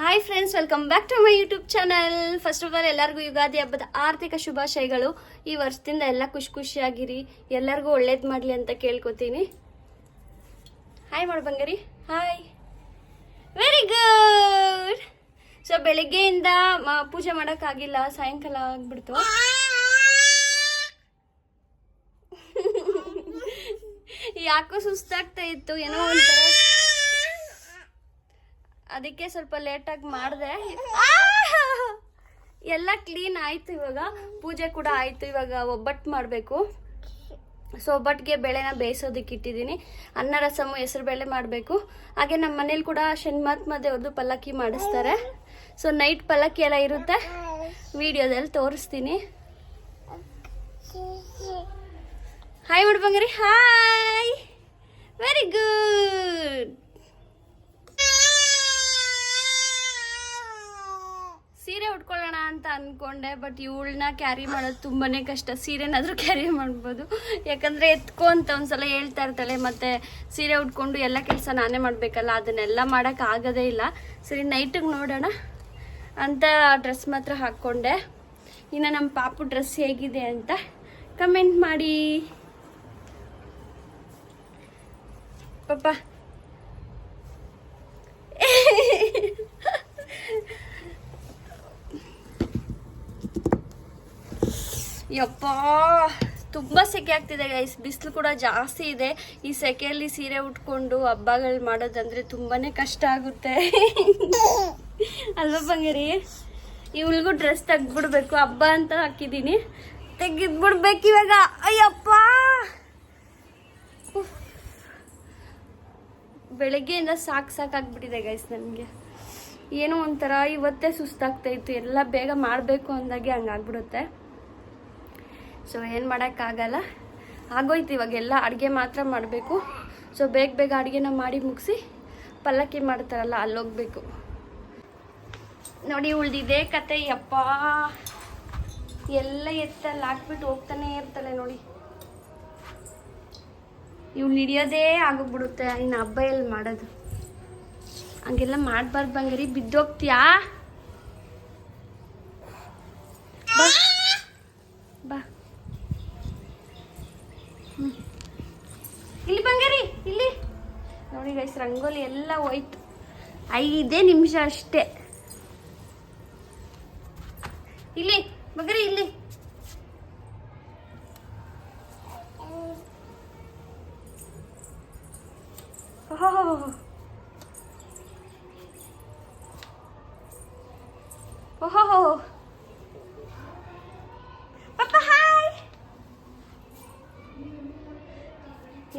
Hi friends welcome back to my YouTube channel first of all ಎಲ್ಲರಿಗೂ ಯುಗಾದಿ ಹಬ್ಬದ ಆರ್ಥಿಕ ಶುಭಾಶಯಗಳು. ಈ ವರ್ಷದಿಂದ ಎಲ್ಲ ಖುಷಿ ಖುಷಿಯಾಗಿರಿ. ಎಲ್ಲರಿಗೂ ಒಳ್ಳೇದು ಮಾಡಲಿ ಅಂತ ಕೇಳ್ಕೊತೀನಿ. ಹಾಯ್ ಮಾಡಿ ಬಂಗಾರಿ ಹಾಯ್ ವೆರಿ ಗುಡ್ ಸೊ ಬೆಳಗ್ಗೆಯಿಂದ ಪೂಜೆ ಮಾಡೋಕ್ಕಾಗಿಲ್ಲ. ಸಾಯಂಕಾಲ ಆಗ್ಬಿಡ್ತು. ಯಾಕೋ ಸುಸ್ತಾಗ್ತಾ ಇತ್ತು. ಏನೋ ಒಂಥರ ಅದಕ್ಕೆ ಸ್ವಲ್ಪ ಲೇಟಾಗಿ ಮಾಡಿದೆ. ಎಲ್ಲ ಕ್ಲೀನ್ ಆಯಿತು ಇವಾಗ. ಪೂಜೆ ಕೂಡ ಆಯಿತು ಇವಾಗ ಒಬ್ಬಟ್ಟು ಮಾಡಬೇಕು. ಸೊ ಒಬ್ಬಟ್ಟಿಗೆ ಬೇಳೆನ ಬೇಯಿಸೋದಕ್ಕೆ ಇಟ್ಟಿದ್ದೀನಿ. ಅನ್ನ, ರಸಮು, ಹೆಸರು ಬೇಳೆ ಮಾಡಬೇಕು. ಹಾಗೆ ನಮ್ಮ ಮನೇಲಿ ಕೂಡ ಶನಿಮಾತ್ಮ ದೇವ್ರದ್ದು ಪಲ್ಲಕ್ಕಿ ಮಾಡಿಸ್ತಾರೆ. ಸೊ ನೈಟ್ ಪಲ್ಲಕ್ಕಿ ಎಲ್ಲ ಇರುತ್ತೆ. ವಿಡಿಯೋದಲ್ಲಿ ತೋರಿಸ್ತೀನಿ. ಹಾಯ್ ಮಾಡ್ಬಂಗ್ರಿ. ಹಾಯ್ ವೆರಿ ಗುಡ್ ಸೀರೆ ಉಟ್ಕೊಳ್ಳೋಣ ಅಂತ ಅನ್ಕೊಂಡೆ ಬಟ್ ಇವಳನ್ನ ಕ್ಯಾರಿ ಮಾಡೋದು ತುಂಬಾನೇ ಕಷ್ಟ. ಸೀರೆನಾದ್ರೂ ಕ್ಯಾರಿ ಮಾಡ್ಬೋದು. ಯಾಕಂದ್ರೆ ಎತ್ಕೊ ಅಂತ ಒಂದ್ಸಲ ಹೇಳ್ತಾ ಇರ್ತಾಳೆ, ಮತ್ತೆ ಸೀರೆ ಉಟ್ಕೊಂಡು ಎಲ್ಲ ಕೆಲಸ ನಾನೇ ಮಾಡ್ಬೇಕಲ್ಲ, ಅದನ್ನೆಲ್ಲ ಮಾಡಕ್ ಆಗದೇ ಇಲ್ಲ. ಸರಿ ನೈಟಿಗೆ ನೋಡೋಣ ಅಂತ ಡ್ರೆಸ್ ಮಾತ್ರ ಹಾಕ್ಕೊಂಡೆ. ಇನ್ನು ನಮ್ಮ ಪಾಪು ಡ್ರೆಸ್ ಹೇಗಿದೆ ಅಂತ ಕಮೆಂಟ್ ಮಾಡಿ. ಪಾಪ ಯಪ್ಪ, ತುಂಬ ಸೆಕೆ ಆಗ್ತಿದೆ ಗೈಸ್ ಬಿಸಿಲು ಕೂಡ ಜಾಸ್ತಿ ಇದೆ. ಈ ಸೆಕೆಯಲ್ಲಿ ಸೀರೆ ಉಟ್ಕೊಂಡು ಹಬ್ಬಗಳು ಮಾಡೋದಂದ್ರೆ ತುಂಬಾನೇ ಕಷ್ಟ ಆಗುತ್ತೆ. ಅಲ್ವಾ ಬಂಗಾರಿ ಇವಳಿಗೂ ಡ್ರೆಸ್ ತೆಗ್ದ್ಬಿಡ್ಬೇಕು. ಹಬ್ಬ ಅಂತ ಹಾಕಿದ್ದೀನಿ ತೆಗೆದ್ಬಿಡ್ಬೇಕು ಇವಾಗ. ಅಯ್ಯಪ್ಪ. ಬೆಳಗ್ಗೆಯಿಂದ ಸಾಕು ಸಾಕಾಗ್ಬಿಟ್ಟಿದೆ ಗೈಸ್ ನನಗೆ. ಏನೋ ಒಂಥರ ಇವತ್ತೇ ಸುಸ್ತಾಗ್ತಾ ಇತ್ತು. ಎಲ್ಲ ಬೇಗ ಮಾಡಬೇಕು ಅಂದಾಗೆ ಹಂಗಾಗ್ಬಿಡುತ್ತೆ. ಸೊ ಏನು ಮಾಡೋಕ್ಕಾಗಲ್ಲ. ಆಗೋಯ್ತು ಇವಾಗೆಲ್ಲ ಅಡುಗೆ ಮಾತ್ರ ಮಾಡಬೇಕು. ಸೊ ಬೇಗ ಬೇಗ ಅಡುಗೆನ ಮಾಡಿ ಮುಗಿಸಿ ಪಲ್ಲಕ್ಕಿ ಮಾಡ್ತಾರಲ್ಲ, ಅಲ್ಲೋಗ್ಬೇಕು. ನೋಡಿ ಉಳ್ದಿದೆ ಕತೆ, ಯಪ್ಪ. ಎಲ್ಲ ಎತ್ತಲ್ಲಿ, ಹಾಕ್ಬಿಟ್ಟು ಹೋಗ್ತಾನೆ ಇರ್ತಾಳೆ ನೋಡಿ. ಇವ್ಳು ಹಿಡಿಯೋದೇ ಆಗೋಗ್ಬಿಡುತ್ತೆ, ಇನ್ನು ಹಬ್ಬ ಎಲ್ಲಿ ಮಾಡೋದು? ಹಂಗೆಲ್ಲ ಮಾಡಬಾರ್ದು ಬಂಗಾರಿ, ಬಿದ್ದೋಗ್ತೀಯಾ ಬಾ ಬಾ ಹ್ಮ್. ಇಲ್ಲಿ ಬಂಗಾರಿ ಇಲ್ಲಿ ನೋಡಿ ಗೈಸ್ ರಂಗೋಲಿ ಎಲ್ಲ ಹೋಯ್ತು. ಐದೇ ನಿಮಿಷ ಅಷ್ಟೇ. ಇಲ್ಲಿ ಮಗರಿ ಇಲ್ಲಿ. ಓಹೋ ಪಾಪ ಹಾಯ್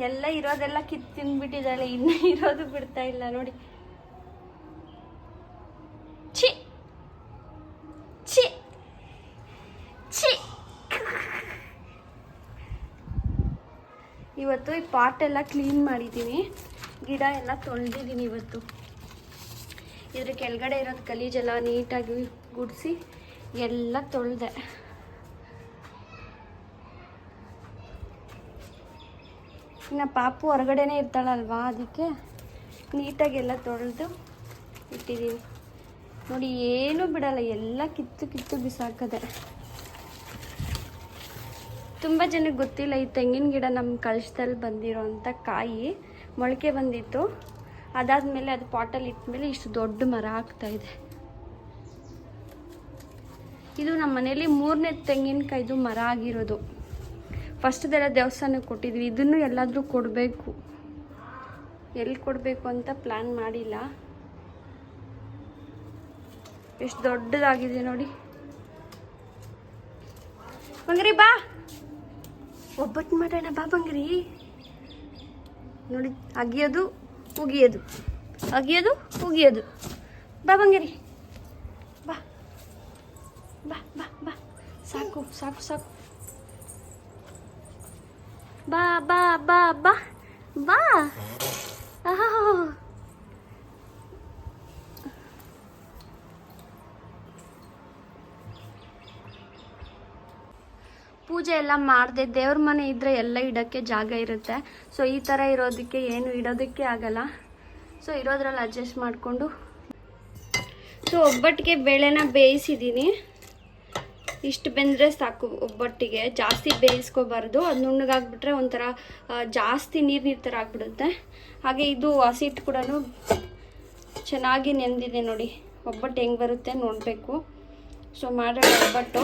ಎಲ್ಲ ಇರೋದೆಲ್ಲ ಕಿತ್ತು ತಿಂದ್ಬಿಟ್ಟಿದ್ದಾಳೆ, ಇನ್ನೂ ಇರೋದು ಬಿಡ್ತಾ ಇಲ್ಲ ನೋಡಿ. ಛಿ! ಛಿ! ಛಿ! ಇವತ್ತು ಈ ಪಾಟ್ ಎಲ್ಲ ಕ್ಲೀನ್ ಮಾಡಿದ್ದೀನಿ. ಗಿಡ ಎಲ್ಲ ತೊಳೆದಿದ್ದೀನಿ ಇವತ್ತು. ಇದ್ರ ಕೆಳಗಡೆ ಇರೋದು ಗಲೀಜೆಲ್ಲ ನೀಟಾಗಿ ಗುಡಿಸಿ ಎಲ್ಲ ತೊಳೆದೆ. ಇನ್ನು ಪಾಪು ಹೊರಗಡೆನೇ ಇರ್ತಾಳಲ್ವಾ ಅದಕ್ಕೆ ನೀಟಾಗಿ ಎಲ್ಲ ತೊಳೆದು ಇಟ್ಟಿದ್ದೀನಿ ನೋಡಿ, ಏನೂ ಬಿಡಲ್ಲ, ಎಲ್ಲ ಕಿತ್ತು ಕಿತ್ತು ಬಿಸಾಕದೆ. ತುಂಬ ಜನಕ್ಕೆ ಗೊತ್ತಿಲ್ಲ, ಈ ತೆಂಗಿನ ಗಿಡ ನಮ್ಮ ಕಳಶದಲ್ಲಿ ಬಂದಿರೋಂಥ ಕಾಯಿ ಮೊಳಕೆ ಬಂದಿತ್ತು. ಅದಾದಮೇಲೆ ಅದು ಪಾಟಲ್ಲಿ ಇಟ್ಮೇಲೆ ಇಷ್ಟು ದೊಡ್ಡ ಮರ ಆಗ್ತಾ ಇದೆ. ಇದು ನಮ್ಮ ಮನೇಲಿ ಮೂರನೇ ತೆಂಗಿನಕಾಯ್ದು ಮರ ಆಗಿರೋದು. ಫಸ್ಟ್ದೆಲ್ಲ ದೇವಸ್ಥಾನಕ್ಕೆ ಕೊಟ್ಟಿದ್ವಿ. ಇದನ್ನು ಎಲ್ಲಾದರೂ ಕೊಡಬೇಕು. ಎಲ್ಲಿ ಕೊಡಬೇಕು ಅಂತ ಪ್ಲ್ಯಾನ್ ಮಾಡಿಲ್ಲ. ಎಷ್ಟು ದೊಡ್ಡದಾಗಿದೆ ನೋಡಿ. ಬಂಗ್ರಿ ಬಾ. ಒಬ್ಬಟ್ಟು ಮಾಡೋಣ ಬಾ ಬಂಗ್ರಿ. ನೋಡಿ, ಅಗಿಯೋದು, ಉಗಿಯೋದು. ಅಗಿಯೋದು, ಉಗಿಯೋದು. ಬಾ ಬಂಗಿರಿ. ಬಾ. ಬಾ ಬಾ ಬಾ. ಸಾಕು ಸಾಕು ಸಾಕು. ಬಾ ಬಾ ಬಾ ಬಾ ಬಾ ಪೂಜೆ ಎಲ್ಲ ಮಾಡಿದೆ, ದೇವ್ರ ಮನೆ ಇದ್ದರೆ ಎಲ್ಲ ಇಡೋಕ್ಕೆ ಜಾಗ ಇರುತ್ತೆ. ಸೊ ಈ ಥರ ಇರೋದಕ್ಕೆ ಏನು ಇಡೋದಕ್ಕೆ ಆಗಲ್ಲ. ಸೊ ಇರೋದ್ರಲ್ಲಿ ಅಡ್ಜಸ್ಟ್ ಮಾಡಿಕೊಂಡು. ಸೊ ಒಬ್ಬಟ್ಟಿಗೆ ಬೇಳೆನ ಬೇಯಿಸಿದ್ದೀನಿ. ಇಷ್ಟು ಬೆಂದರೆ ಸಾಕು ಒಬ್ಬಟ್ಟಿಗೆ. ಜಾಸ್ತಿ ಬೇಯಿಸ್ಕೋಬಾರ್ದು. ಅದು ನುಣ್ಣಗಾಗ್ಬಿಟ್ರೆ ಒಂಥರ ಜಾಸ್ತಿ ನೀರು ನೀರು ಥರ ಆಗ್ಬಿಡುತ್ತೆ. ಹಾಗೆ ಇದು ಹಸಿಟ್ಟು ಕೂಡ ಚೆನ್ನಾಗಿ ನೆಂದಿದೆ ನೋಡಿ. ಒಬ್ಬಟ್ಟು ಹೆಂಗೆ ಬರುತ್ತೆ ನೋಡಬೇಕು. ಸೊ ಮಾಡೋಣ ಒಬ್ಬಟ್ಟು.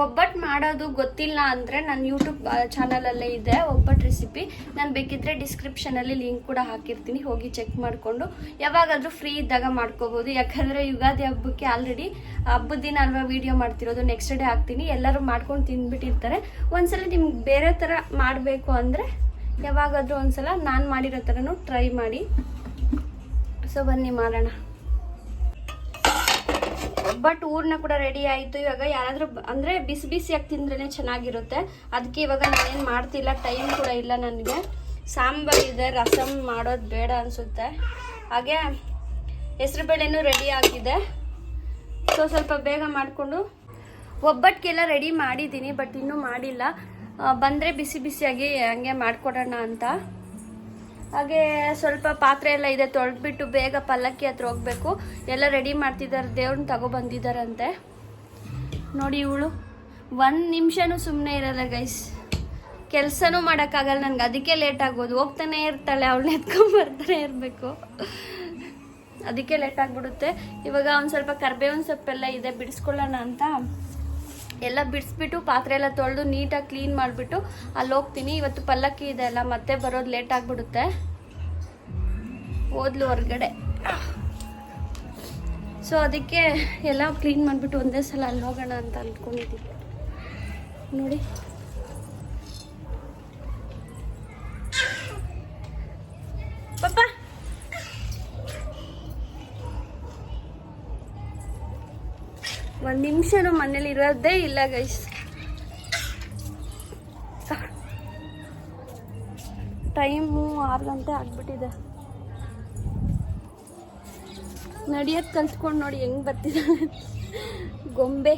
ಒಬ್ಬಟ್ಟು ಮಾಡೋದು ಗೊತ್ತಿಲ್ಲ ಅಂದರೆ ನನ್ನ ಯೂಟ್ಯೂಬ್ ಚಾನಲಲ್ಲೇ ಇದೆ ಒಬ್ಬಟ್ಟು ರೆಸಿಪಿ ನಾನು ಬೇಕಿದ್ದರೆ ಡಿಸ್ಕ್ರಿಪ್ಷನಲ್ಲಿ ಲಿಂಕ್ ಕೂಡ ಹಾಕಿರ್ತೀನಿ. ಹೋಗಿ ಚೆಕ್ ಮಾಡಿಕೊಂಡು. ಯಾವಾಗಾದರೂ ಫ್ರೀ ಇದ್ದಾಗ ಮಾಡ್ಕೋಬೋದು. ಯಾಕಂದರೆ ಯುಗಾದಿ ಹಬ್ಬಕ್ಕೆ ಆಲ್ರೆಡಿ ಹಬ್ಬದ ದಿನ ಅಲ್ವಾ ವೀಡಿಯೋ ಮಾಡ್ತಿರೋದು. ನೆಕ್ಸ್ಟ್ ಡೇ ಹಾಕ್ತೀನಿ. ಎಲ್ಲರೂ ಮಾಡ್ಕೊಂಡು ತಿಂದ್ಬಿಟ್ಟಿರ್ತಾರೆ. ಒಂದ್ಸಲ ನಿಮ್ಗೆ ಬೇರೆ ಥರ ಮಾಡಬೇಕು ಅಂದರೆ ಯಾವಾಗಾದರೂ ಒಂದ್ಸಲ ನಾನು ಮಾಡಿರೋ ಥರನೂ ಟ್ರೈ ಮಾಡಿ. ಸೊ ಬನ್ನಿ ಮಾಡೋಣ. ಬಟ್ ಊರ್ನ ಕೂಡ ರೆಡಿ ಆಯಿತು. ಇವಾಗ ಯಾರಾದರೂ ಅಂದರೆ ಬಿಸಿ ಬಿಸಿಯಾಗಿ ತಿಂದ್ರೇ ಚೆನ್ನಾಗಿರುತ್ತೆ. ಅದಕ್ಕೆ ಇವಾಗ ನಾನೇನು ಮಾಡ್ತಿಲ್ಲ ಟೈಮ್ ಕೂಡ ಇಲ್ಲ ನನಗೆ. ಸಾಂಬಾರ್ ಇದೆ ರಸಮ್ ಮಾಡೋದು ಬೇಡ ಅನಿಸುತ್ತೆ. ಹಾಗೆ ಹೆಸರುಬೇಳೆನೂ ರೆಡಿ ಆಗಿದೆ. ಸೊ ಸ್ವಲ್ಪ ಬೇಗ ಮಾಡಿಕೊಂಡು ಒಬ್ಬಟ್ಟಿಗೆಲ್ಲ ರೆಡಿ ಮಾಡಿದ್ದೀನಿ ಬಟ್ ಇನ್ನೂ ಮಾಡಿಲ್ಲ. ಬಂದರೆ ಬಿಸಿ ಬಿಸಿಯಾಗಿ ಹಂಗೆ ಮಾಡಿಕೊಡೋಣ ಅಂತ. ಹಾಗೆ ಸ್ವಲ್ಪ ಪಾತ್ರೆ ಎಲ್ಲ ಇದೆ, ತೊಳೆದ್ಬಿಟ್ಟು ಬೇಗ ಪಲ್ಲಕ್ಕಿ ಹತ್ರ ಹೋಗ್ಬೇಕು. ಎಲ್ಲ ರೆಡಿ ಮಾಡ್ತಿದ್ದಾರೆ ದೇವ್ರನ್ನ ತಗೊಬಂದಿದ್ದಾರಂತೆ ನೋಡಿ ಇವಳು. ಒಂದು ನಿಮಿಷನೂ ಸುಮ್ಮನೆ ಇರಲ್ಲ ಗೈಸ್ ಕೆಲಸನೂ ಮಾಡೋಕ್ಕಾಗಲ್ಲ ನನಗೆ, ಅದಕ್ಕೆ ಲೇಟ್ ಆಗೋದು. ಹೋಗ್ತಾನೆ ಇರ್ತಾಳೆ, ಅವಳನ್ನ ಎತ್ಕೊಂಬರ್ತಾನೆ ಇರಬೇಕು. ಅದಕ್ಕೆ ಲೇಟ್ ಆಗಿಬಿಡುತ್ತೆ. ಇವಾಗ ಒಂದು ಸ್ವಲ್ಪ ಕರ್ಬೇವಿನ ಸೊಪ್ಪೆಲ್ಲ ಇದೆ, ಬಿಡಿಸ್ಕೊಳ್ಳೋಣ ಅಂತ. ಎಲ್ಲ ಬಿಡಿಸ್ಬಿಟ್ಟು, ಪಾತ್ರೆ ಎಲ್ಲ ತೊಳೆದು ನೀಟಾಗಿ ಕ್ಲೀನ್ ಮಾಡಿಬಿಟ್ಟು ಅಲ್ಲಿ ಹೋಗ್ತೀನಿ. ಇವತ್ತು ಪಲ್ಲಕ್ಕಿ ಇದೆ ಅಲ್ಲ, ಮತ್ತೆ ಬರೋದು ಲೇಟ್ ಆಗಿಬಿಡುತ್ತೆ. ಓದ್ಲು ಹೊರಗಡೆ. ಸೊ ಅದಕ್ಕೆ ಎಲ್ಲ ಕ್ಲೀನ್ ಮಾಡಿಬಿಟ್ಟು ಒಂದೇ ಸಲ ಅಲ್ಲಿ ಹೋಗೋಣ ಅಂತ ಅಂದ್ಕೊಂಡಿದ್ದೀನಿ ನೋಡಿ ಪಾಪ ಒಂದು ನಿಮಿಷನೂ ಮನೇಲಿ ಇರೋದೇ ಇಲ್ಲ ಗೈಸ್ ಟೈಮು ಆರು ಗಂಟೆ ಆಗ್ಬಿಟ್ಟಿದೆ. ನಡಿಯೋದು ಕಲ್ತ್ಕೊಂಡು ನೋಡಿ ಹೆಂಗ್ ಬರ್ತಿದೆ. ಗೊಂಬೆ.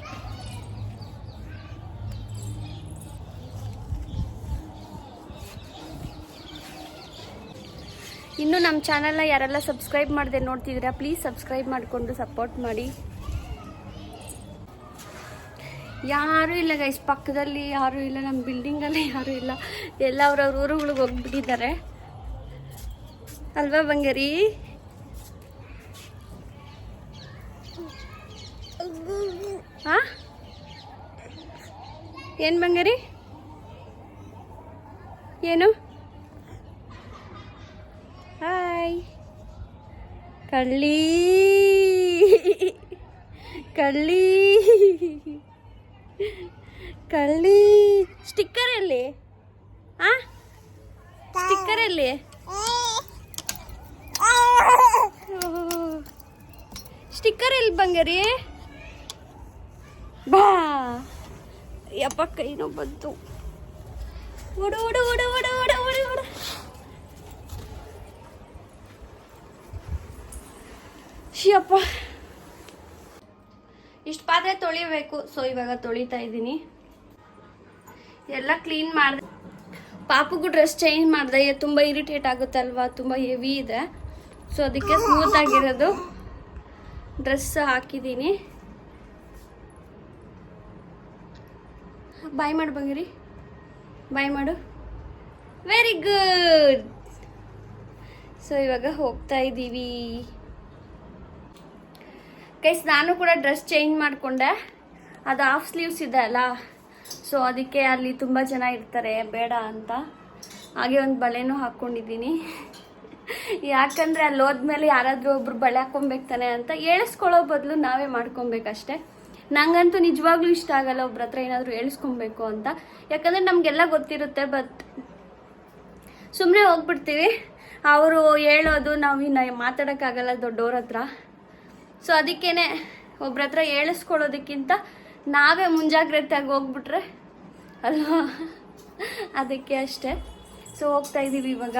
ಇನ್ನು ನಮ್ಮ ಚಾನಲ್ನ ಯಾರೆಲ್ಲ ಸಬ್ಸ್ಕ್ರೈಬ್ ಮಾಡಿದೆ ನೋಡ್ತಿದ್ದೀರಾ ಪ್ಲೀಸ್ ಸಬ್ಸ್ಕ್ರೈಬ್ ಮಾಡಿಕೊಂಡು ಸಪೋರ್ಟ್ ಮಾಡಿ. ಯಾರೂ ಇಲ್ಲ ಗೈಸ್ ಪಕ್ಕದಲ್ಲಿ ಯಾರೂ ಇಲ್ಲ ನಮ್ಮ ಬಿಲ್ಡಿಂಗಲ್ಲಿ ಯಾರೂ ಇಲ್ಲ. ಎಲ್ಲ ಅವ್ರವ್ರ ಊರುಗಳಿಗೆ ಹೋಗ್ಬಿಟ್ಟಿದ್ದಾರೆ. ಅಲ್ವಾ ಬಂಗಾರಿ? ಹಾ ಏನು ಬಂಗಾರಿ? ಏನು? ಹಾಯ್ ಕಳ್ಳಿ. ಕಳ್ಳಿ. ಕಳ್ಳಿ. ಸ್ಟಿಕ್ಕರ್ ಎಲ್ಲಿ ಆ? ಸ್ಟಿಕ್ಕರ್ ಎಲ್ಲಿ ಸ್ಟಿಕ್ಕರ್ ಎಲ್ಲಿ ಬಂಗಾರಿ? ಬಾ. ಯಪ್ಪ ಕೈನೋ ಬಂತು. ಓಡು ಓಡು ಓಡು ಓಡು ಓಡು ಓಡು ಓಡು. ಶಿಯಪ್ಪ ಪಾತ್ರೆ ತೊಳಿಬೇಕು. ಸೊ ಇವಾಗ ತೊಳಿತಾ ಇದ್ದೀನಿ. ಎಲ್ಲ ಕ್ಲೀನ್ ಮಾಡಿದೆ. ಪಾಪುಗೂ ಡ್ರೆಸ್ ಚೇಂಜ್ ಮಾಡಿದೆ. ತುಂಬ ಇರಿಟೇಟ್ ಆಗುತ್ತಲ್ವಾ? ತುಂಬ ಹೆವಿ ಇದೆ. ಸೊ ಅದಕ್ಕೆ ಸ್ಮೂತ್ ಆಗಿರೋದು ಡ್ರೆಸ್ ಹಾಕಿದ್ದೀನಿ. ಬಾಯ್ ಮಾಡು ಬಂಗಿರಿ ಬಾಯ್ ಮಾಡು. ವೆರಿ ಗುಡ್ ಸೊ ಇವಾಗ ಹೋಗ್ತಾ ಇದ್ದೀವಿ. ಗೈಸ್ ನಾನು ಕೂಡ ಡ್ರೆಸ್ ಚೇಂಜ್ ಮಾಡಿಕೊಂಡೆ. ಅದು ಹಾಫ್ ಸ್ಲೀವ್ಸ್ ಇದೆ ಅಲ್ಲ? ಸೊ ಅದಕ್ಕೆ ಅಲ್ಲಿ ತುಂಬ ಜನ ಇರ್ತಾರೆ. ಬೇಡ ಅಂತ. ಹಾಗೆ ಒಂದು ಬಳೆನೂ ಹಾಕ್ಕೊಂಡಿದ್ದೀನಿ ಯಾಕಂದರೆ ಅಲ್ಲಿ ಹೋದ್ಮೇಲೆ ಯಾರಾದರೂ ಒಬ್ರು ಬಳೆ ಹಾಕ್ಕೊಬೇಕು ತಾನೆ ಅಂತ ಹೇಳಿಸ್ಕೊಳ್ಳೋ ಬದಲು ನಾವೇ ಮಾಡ್ಕೊಬೇಕಷ್ಟೆ. ನಂಗಂತೂ ನಿಜವಾಗ್ಲೂ ಇಷ್ಟ ಆಗಲ್ಲ ಒಬ್ರ ಹತ್ರ ಏನಾದರೂ ಹೇಳಿಸ್ಕೊಬೇಕು ಅಂತ. ಯಾಕಂದರೆ ನಮಗೆಲ್ಲ ಗೊತ್ತಿರುತ್ತೆ ಬಟ್ ಸುಮ್ಮನೆ ಹೋಗ್ಬಿಡ್ತೀವಿ. ಅವರು ಹೇಳೋದು, ನಾವು ಇನ್ನು ಮಾತಾಡೋಕ್ಕಾಗಲ್ಲ ದೊಡ್ಡವ್ರ ಹತ್ರ. ಸೊ ಅದಕ್ಕೇನೆ ಒಬ್ರ ಹತ್ರ ಹೇಳಿಸ್ಕೊಳ್ಳೋದಕ್ಕಿಂತ ನಾವೇ ಮುಂಜಾಗ್ರತೆಯಾಗಿ ಹೋಗ್ಬಿಟ್ರೆ ಅಲ್ವಾ? ಅದಕ್ಕೆ ಅಷ್ಟೇ. ಸೊ ಹೋಗ್ತಾ ಇದ್ದೀವಿ ಇವಾಗ.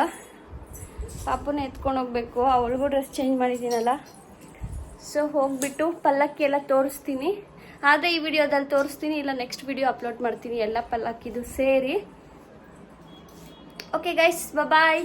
ಪಾಪುನ ಎತ್ಕೊಂಡು ಹೋಗ್ಬೇಕು. ಅವಳಿಗೂ ಡ್ರೆಸ್ ಚೇಂಜ್ ಮಾಡಿದ್ದೀನಲ್ಲ. ಸೊ ಹೋಗ್ಬಿಟ್ಟು ಪಲ್ಲಕ್ಕಿ ಎಲ್ಲ ತೋರಿಸ್ತೀನಿ. ಆದರೆ ಈ ವಿಡಿಯೋದಲ್ಲಿ ತೋರಿಸ್ತೀನಿ, ಇಲ್ಲ ನೆಕ್ಸ್ಟ್ ವಿಡಿಯೋ ಅಪ್ಲೋಡ್ ಮಾಡ್ತೀನಿ. ಎಲ್ಲ ಪಲ್ಲಕ್ಕಿದು ಸೇರಿ. ಓಕೆ ಗೈಸ್ ಬಾಯ್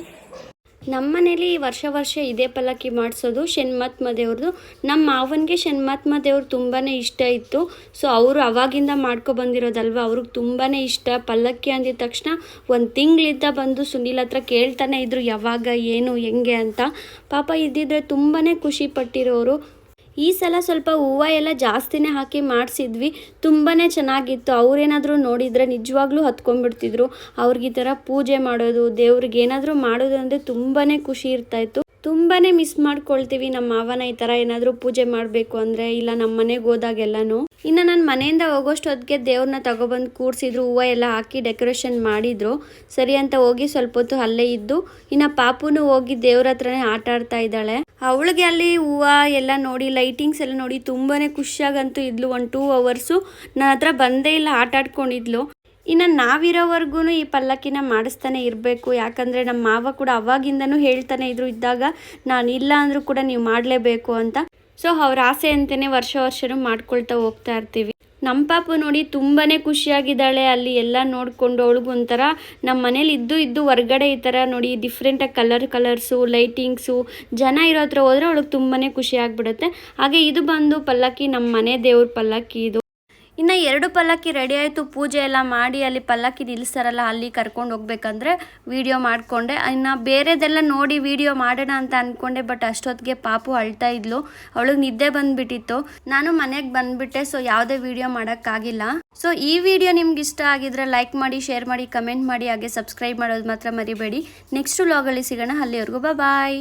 ನಮ್ಮ ಮನೇಲಿ ವರ್ಷ ವರ್ಷ ಇದೇ ಪಲ್ಲಕ್ಕಿ ಮಾಡಿಸೋದು ಶನ್ಮಾತ್ಮ ದೇವ್ರದ್ದು ನಮ್ಮ ಮಾವನಿಗೆ ಶನ್ಮಾತ್ಮ ದೇವ್ರು ತುಂಬಾ ಇಷ್ಟ ಇತ್ತು. ಸೊ ಅವರು ಅವಾಗಿಂದ ಮಾಡ್ಕೊ ಬಂದಿರೋದಲ್ವ? ಅವ್ರಿಗೆ ತುಂಬಾ ಇಷ್ಟ. ಪಲ್ಲಕ್ಕಿ ಅಂದಿದ ತಕ್ಷಣ ಒಂದು ತಿಂಗಳಿಂದ ಬಂದು ಸುನೀಲ್ ಹತ್ರ ಕೇಳ್ತಾನೆ ಇದ್ರು, ಯಾವಾಗ, ಏನು, ಹೆಂಗೆ ಅಂತ. ಪಾಪ ಇದ್ದಿದ್ರೆ ತುಂಬಾ ಖುಷಿ ಪಟ್ಟಿರೋರು. ಈ ಸಲ ಸ್ವಲ್ಪ ಹೂವು ಎಲ್ಲ ಜಾಸ್ತಿನೇ ಹಾಕಿ ಮಾಡಿಸಿದ್ವಿ. ತುಂಬಾ ಚೆನ್ನಾಗಿತ್ತು. ಅವ್ರೇನಾದರೂ ನೋಡಿದರೆ ನಿಜವಾಗ್ಲೂ ಹತ್ಕೊಂಡ್ಬಿಡ್ತಿದ್ರು. ಅವ್ರಿಗೆ ಈ ಥರ ಪೂಜೆ ಮಾಡೋದು, ದೇವ್ರಿಗೆ ಏನಾದರೂ ಮಾಡೋದು ಅಂದರೆ ತುಂಬಾ ಖುಷಿ ಇರ್ತಾಯಿತ್ತು ತುಂಬಾ ಮಿಸ್ ಮಾಡ್ಕೊಳ್ತೀವಿ ನಮ್ಮ ಮಾವನ ಈ ಥರ ಏನಾದರೂ ಪೂಜೆ ಮಾಡಬೇಕು ಅಂದರೆ, ಇಲ್ಲ ನಮ್ಮ ಮನೆಗೆ ಹೋದಾಗೆಲ್ಲನೂ ಇನ್ನು ನಾನು ಮನೆಯಿಂದ ಹೋಗೋಷ್ಟೊತ್ತಿಗೆ ದೇವ್ರನ್ನ ತಗೊಬಂದು ಕೂರಿಸಿದ್ರು ಹೂವು ಎಲ್ಲ ಹಾಕಿ ಡೆಕೋರೇಷನ್ ಮಾಡಿದ್ರು. ಸರಿ ಅಂತ ಹೋಗಿ ಸ್ವಲ್ಪ ಹೊತ್ತು ಅಲ್ಲೇ ಇದ್ದು, ಇನ್ನು ಪಾಪುನು ಹೋಗಿ ದೇವ್ರ ಹತ್ರನೇ ಆಟ ಆಡ್ತಾ ಇದ್ದಾಳೆ. ಅವಳಿಗೆ ಅಲ್ಲಿ ಹೂವು ಎಲ್ಲ ನೋಡಿ ಲೈಟಿಂಗ್ಸ್ ಎಲ್ಲ ನೋಡಿ ತುಂಬಾ ಖುಷಿಯಾಗಂತೂ ಇದ್ಲು ಒಂದು ಟೂ ಅವರ್ಸು ನನ್ನ ಹತ್ರ ಬಂದೇ ಇಲ್ಲ, ಆಟ ಆಡ್ಕೊಂಡಿದ್ಲು. ಇನ್ನು ನಾವಿರೋವರೆಗೂ ಈ ಪಲ್ಲಕ್ಕಿನ ಮಾಡಿಸ್ತಾನೆ ಇರಬೇಕು. ಯಾಕಂದರೆ ನಮ್ಮ ಮಾವ ಕೂಡ ಅವಾಗಿಂದನೂ ಹೇಳ್ತಾನೆ ಇದ್ರು, ಇದ್ದಾಗ ನಾನು ಇಲ್ಲ ಅಂದರೂ ಕೂಡ ನೀವು ಮಾಡಲೇಬೇಕು ಅಂತ. ಸೊ ಅವ್ರ ಆಸೆ ಅಂತಲೇ ವರ್ಷ ವರ್ಷನೂ ಮಾಡ್ಕೊಳ್ತಾ ಹೋಗ್ತಾ ಇರ್ತೀವಿ. ನಮ್ಮ ಪಾಪು ನೋಡಿ ತುಂಬಾ ಖುಷಿಯಾಗಿದ್ದಾಳೆ. ಅಲ್ಲಿ ಎಲ್ಲ ನೋಡಿಕೊಂಡು ಅವಳಿಗೂ ಒಂಥರ ನಮ್ಮ ಮನೇಲಿ ಇದ್ದು ಇದ್ದು ಹೊರ್ಗಡೆ ಈ ಥರ ನೋಡಿ ಡಿಫ್ರೆಂಟಾಗಿ ಕಲರ್ ಕಲರ್ಸು ಲೈಟಿಂಗ್ಸು ಜನ ಇರೋ ಹತ್ರ ಹೋದರೆ ಅವಳಿಗೆ ತುಂಬಾ ಖುಷಿ ಆಗಿಬಿಡುತ್ತೆ. ಹಾಗೆ ಇದು ಬಂದು ಪಲ್ಲಕ್ಕಿ ನಮ್ಮ ಮನೆ ದೇವ್ರ ಪಲ್ಲಕ್ಕಿ ಇದು. ಇನ್ನು ಎರಡು ಪಲ್ಲಕ್ಕಿ ರೆಡಿ ಆಯಿತು. ಪೂಜೆ ಎಲ್ಲ ಮಾಡಿ ಅಲ್ಲಿ ಪಲ್ಲಕ್ಕಿ ನಿಲ್ಲಿಸ್ತಾರಲ್ಲ, ಅಲ್ಲಿ ಕರ್ಕೊಂಡು ಹೋಗ್ಬೇಕಂದ್ರೆ ವೀಡಿಯೋ ಮಾಡಿಕೊಂಡೆ. ಇನ್ನು ಬೇರೆದೆಲ್ಲ ನೋಡಿ ವಿಡಿಯೋ ಮಾಡೋಣ ಅಂತ ಅಂದ್ಕೊಂಡೆ ಬಟ್ ಅಷ್ಟೊತ್ತಿಗೆ ಪಾಪು ಅಳ್ತಾ ಇದ್ಲು. ಅವಳಿಗೆ ನಿದ್ದೆ ಬಂದುಬಿಟ್ಟಿತ್ತು. ನಾನು ಮನೆಗೆ ಬಂದುಬಿಟ್ಟೆ ಸೊ ಯಾವುದೇ ವೀಡಿಯೋ ಮಾಡೋಕ್ಕಾಗಿಲ್ಲ. ಸೊ ಈ ವಿಡಿಯೋ ನಿಮ್ಗೆ ಇಷ್ಟ ಆಗಿದ್ರೆ ಲೈಕ್ ಮಾಡಿ ಶೇರ್ ಮಾಡಿ ಕಮೆಂಟ್ ಮಾಡಿ, ಹಾಗೆ ಸಬ್ಸ್ಕ್ರೈಬ್ ಮಾಡೋದು ಮಾತ್ರ ಮರಿಬೇಡಿ. ನೆಕ್ಸ್ಟ್ ಲಾಗಲ್ಲಿ ಸಿಗೋಣ. ಅಲ್ಲಿವರೆಗೂ ಬಾಯ್